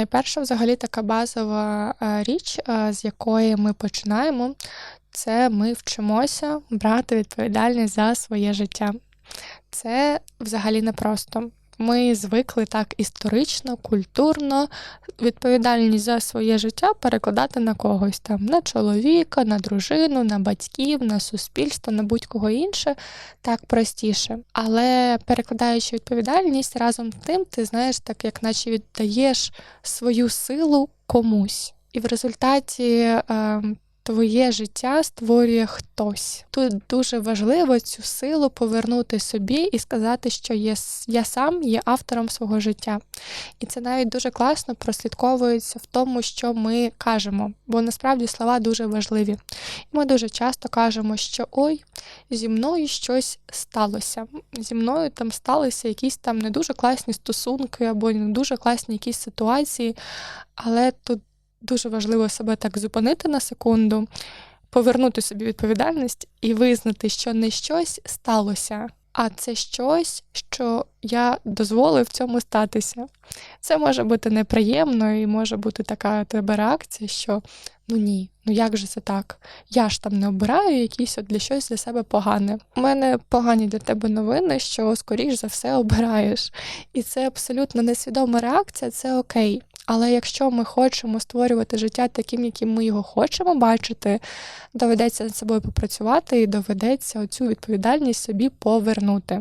Найперша, взагалі, така базова е, річ, е, з якої ми починаємо, це ми вчимося брати відповідальність за своє життя. Це взагалі непросто. Ми звикли так історично, культурно відповідальність за своє життя перекладати на когось там, на чоловіка, на дружину, на батьків, на суспільство, на будь-кого інше, так простіше. Але перекладаючи відповідальність разом з тим, ти знаєш, так як наче віддаєш свою силу комусь. І в результаті е, твоє життя створює хтось. Тут дуже важливо цю силу повернути собі і сказати, що є, я сам є автором свого життя. І це навіть дуже класно прослідковується в тому, що ми кажемо, бо насправді слова дуже важливі. І ми дуже часто кажемо, що ой, зі мною щось сталося. Зі мною там сталися якісь там не дуже класні стосунки або не дуже класні якісь ситуації, але тут дуже важливо себе так зупинити на секунду, повернути собі відповідальність і визнати, що не щось сталося, а це щось, що я дозволив цьому статися. Це може бути неприємно і може бути така тебе реакція, що ну ні, ну як же це так? Я ж там не обираю якісь от для щось для себе погане. У мене погані для тебе новини, що скоріш за все обираєш. І це абсолютно несвідома реакція, це окей. Але якщо ми хочемо створювати життя таким, яким ми його хочемо бачити, доведеться над собою попрацювати і доведеться оцю відповідальність собі повернути.